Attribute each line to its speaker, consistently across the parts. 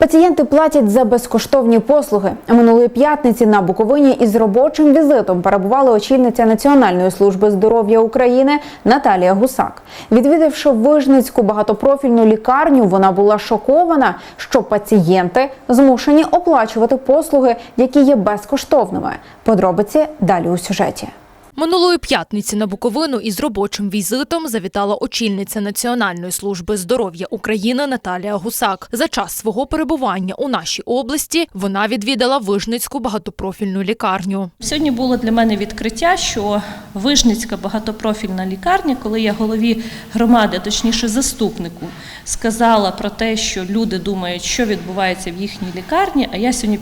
Speaker 1: Пацієнти платять за безкоштовні послуги. Минулої п'ятниці на Буковині із робочим візитом перебувала очільниця Національної служби здоров'я України Наталія Гусак. Відвідавши Вижницьку багатопрофільну лікарню, вона була шокована, що пацієнти змушені оплачувати послуги, які є безкоштовними. Подробиці далі у сюжеті.
Speaker 2: Минулої п'ятниці на Буковину із робочим візитом завітала очільниця Національної служби здоров'я України Наталія Гусак. За час свого перебування у нашій області вона відвідала Вижницьку багатопрофільну лікарню.
Speaker 3: Сьогодні було для мене відкриття, що Вижницька багатопрофільна лікарня, коли я голові громади, точніше заступнику, сказала про те, що люди думають, що відбувається в їхній лікарні. А я сьогодні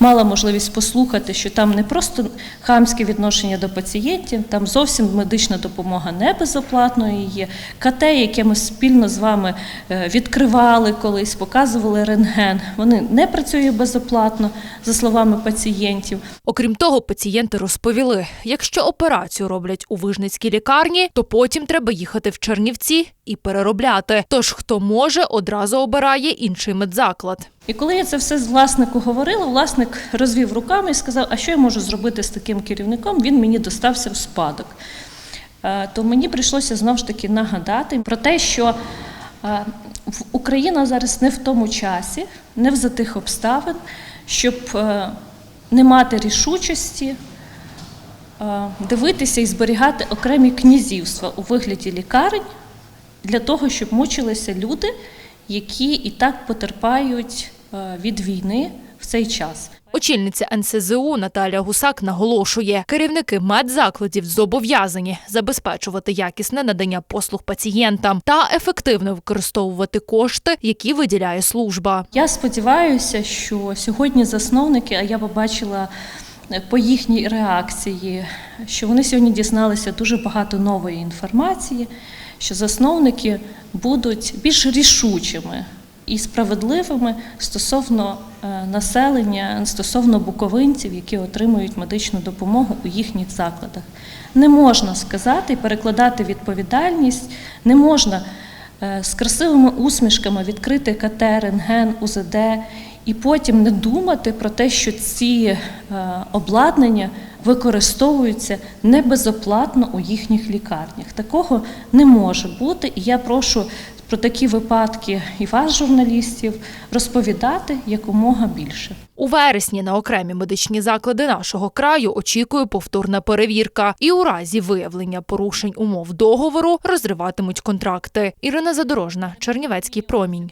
Speaker 3: мала можливість послухати, що там не просто хамське відношення до пацієнтів, там зовсім медична допомога не безоплатною є. КТ, яке ми спільно з вами е, відкривали колись, показували рентген, вони не працюють безоплатно, за словами пацієнтів.
Speaker 2: Окрім того, пацієнти розповіли, якщо операцію роблять у Вижницькій лікарні, то потім треба їхати в Чернівці і переробляти. Тож хто може, одразу обирає інший медзаклад.
Speaker 3: І коли я це все з власнику говорила, власник розвів руками і сказав, а що я можу зробити з таким керівником? Він мені достався в спадок. Е, То мені прийшлося знову ж таки нагадати про те, що е, Україна зараз не в тому часі, не в за тих обставин, щоб е, не мати рішучості дивитися і зберігати окремі князівства у вигляді лікарень для того, щоб мучилися люди, які і так потерпають від війни в цей час.
Speaker 2: Очільниця НСЗУ Наталія Гусак наголошує, керівники медзакладів зобов'язані забезпечувати якісне надання послуг пацієнтам та ефективно використовувати кошти, які виділяє служба.
Speaker 3: Я сподіваюся, що сьогодні засновники, а я побачила е, по їхній реакції, що вони сьогодні дізналися дуже багато нової інформації, що засновники будуть більш рішучими і справедливими стосовно е, населення, стосовно буковинців, які отримують медичну допомогу у їхніх закладах. Не можна сказати і перекладати відповідальність, не можна е, з красивими усмішками відкрити КТ, рентген, УЗД і потім не думати про те, що ці е, обладнання використовуються не безоплатно у їхніх лікарнях. Такого не може бути, і я прошу про такі випадки і вас, журналістів, розповідати якомога більше.
Speaker 2: У вересні на окремі медичні заклади нашого краю очікує повторна перевірка, і у разі виявлення порушень умов договору розриватимуть контракти. Ірина Задорожна, Чернівецький промінь.